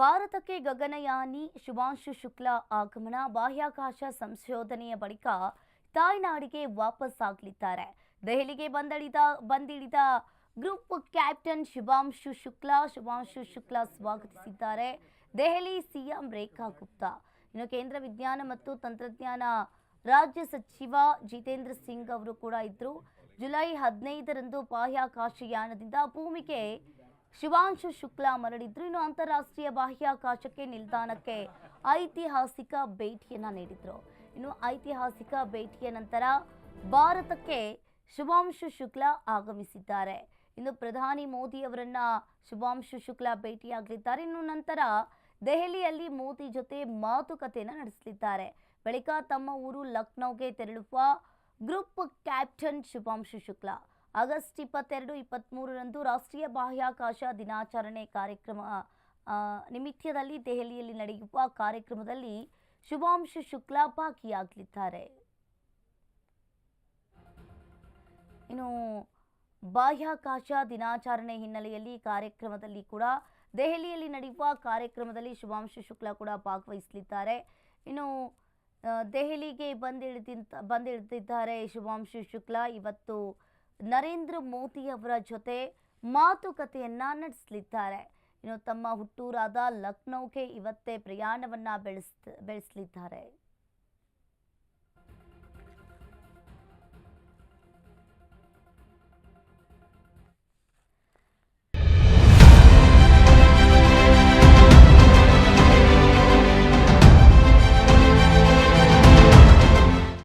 ಭಾರತಕ್ಕೆ ಗಗನಯಾನಿ ಶುಭಾಂಶು ಶುಕ್ಲಾ ಆಗಮನ, ಬಾಹ್ಯಾಕಾಶ ಸಂಶೋಧನೆಯ ಬಳಿಕ ತಾಯ್ನಾಡಿಗೆ ವಾಪಸ್ ಆಗಲಿದ್ದಾರೆ ದೆಹಲಿಗೆ ಬಂದಳಿದ, ಬಂದಿಳಿದ ಗ್ರೂಪ್ ಕ್ಯಾಪ್ಟನ್ ಶುಭಾಂಶು ಶುಕ್ಲಾ ಶುಭಾಂಶು ಶುಕ್ಲಾ ಸ್ವಾಗತಿಸಿದ್ದಾರೆ. ದೆಹಲಿ ಸಿಎಂ ರೇಖಾ ಗುಪ್ತಾ. ಇನ್ನು ಕೇಂದ್ರ ವಿಜ್ಞಾನ ಮತ್ತು ತಂತ್ರಜ್ಞಾನ ರಾಜ್ಯ ಸಚಿವ ಜಿತೇಂದ್ರ ಸಿಂಗ್ ಅವರು ಕೂಡ ಇದ್ದರು ಜುಲೈ ಹದಿನೈದರಂದು ಬಾಹ್ಯಾಕಾಶಯಾನದಿಂದ ಭೂಮಿಗೆ ಶಿವಾಂಶು ಶುಕ್ಲಾ ಮರಳಿದ್ರು. ಇನ್ನು ಅಂತಾರಾಷ್ಟ್ರೀಯ ಬಾಹ್ಯಾಕಾಶಕ್ಕೆ ನಿಲ್ದಾಣಕ್ಕೆ ಐತಿಹಾಸಿಕ ಭೇಟಿಯನ್ನ ನೀಡಿದ್ರು. ಇನ್ನು ಐತಿಹಾಸಿಕ ಭೇಟಿಯ ನಂತರ ಭಾರತಕ್ಕೆ ಶುಭಾಂಶು ಶುಕ್ಲಾ ಆಗಮಿಸಿದ್ದಾರೆ. ಇನ್ನು ಪ್ರಧಾನಿ ಮೋದಿ ಅವರನ್ನ ಶುಭಾಂಶು ಶುಕ್ಲಾ ಭೇಟಿಯಾಗಲಿದ್ದಾರೆ. ಇನ್ನು ನಂತರ ದೆಹಲಿಯಲ್ಲಿ ಮೋದಿ ಜೊತೆ ಮಾತುಕತೆಯನ್ನು ನಡೆಸಲಿದ್ದಾರೆ. ಬಳಿಕ ತಮ್ಮ ಊರು ಲಕ್ನೋಗೆ ತೆರಳುವ group captain Shubhanshu Shukla. August ಇಪ್ಪತ್ತೆರಡು ಇಪ್ಪತ್ತ್ಮೂರರಂದು ರಾಷ್ಟ್ರೀಯ ಬಾಹ್ಯಾಕಾಶ ದಿನಾಚರಣೆ ಕಾರ್ಯಕ್ರಮ ನಿಮಿತ್ತದಲ್ಲಿ ದೆಹಲಿಯಲ್ಲಿ ನಡೆಯುವ ಕಾರ್ಯಕ್ರಮದಲ್ಲಿ ಶುಭಾಂಶು ಶುಕ್ಲಾ ಭಾಗಿಯಾಗಲಿದ್ದಾರೆ. ಇನ್ನು ಬಾಹ್ಯಾಕಾಶ ದಿನಾಚರಣೆ ಹಿನ್ನೆಲೆಯಲ್ಲಿ ಕಾರ್ಯಕ್ರಮದಲ್ಲಿ ಕೂಡ ದೆಹಲಿಯಲ್ಲಿ ನಡೆಯುವ ಕಾರ್ಯಕ್ರಮದಲ್ಲಿ ಶುಭಾಂಶು ಶುಕ್ಲಾ ಕೂಡ ಭಾಗವಹಿಸಲಿದ್ದಾರೆ. ಇನ್ನು ದೆಹಲಿಗೆ ಬಂದಿಳಿದಿಂತ, ಬಂದಿಳಿದಿದ್ದಾರೆ ಶುಭಾಂಶು ಶುಕ್ಲಾ. ಇವತ್ತು ನರೇಂದ್ರ ಮೋದಿ ಅವರ ಜೊತೆ ಮಾತುಕತೆಯನ್ನ ನಡೆಸಲಿದ್ದಾರೆ. ಇನ್ನು ತಮ್ಮ ಹುಟ್ಟೂರಾದ ಲಕ್ನೌಗೆ ಇವತ್ತೇ ಪ್ರಯಾಣವನ್ನ ಬೆಳೆಸ್ ಬೆಳೆಸಲಿದ್ದಾರೆ.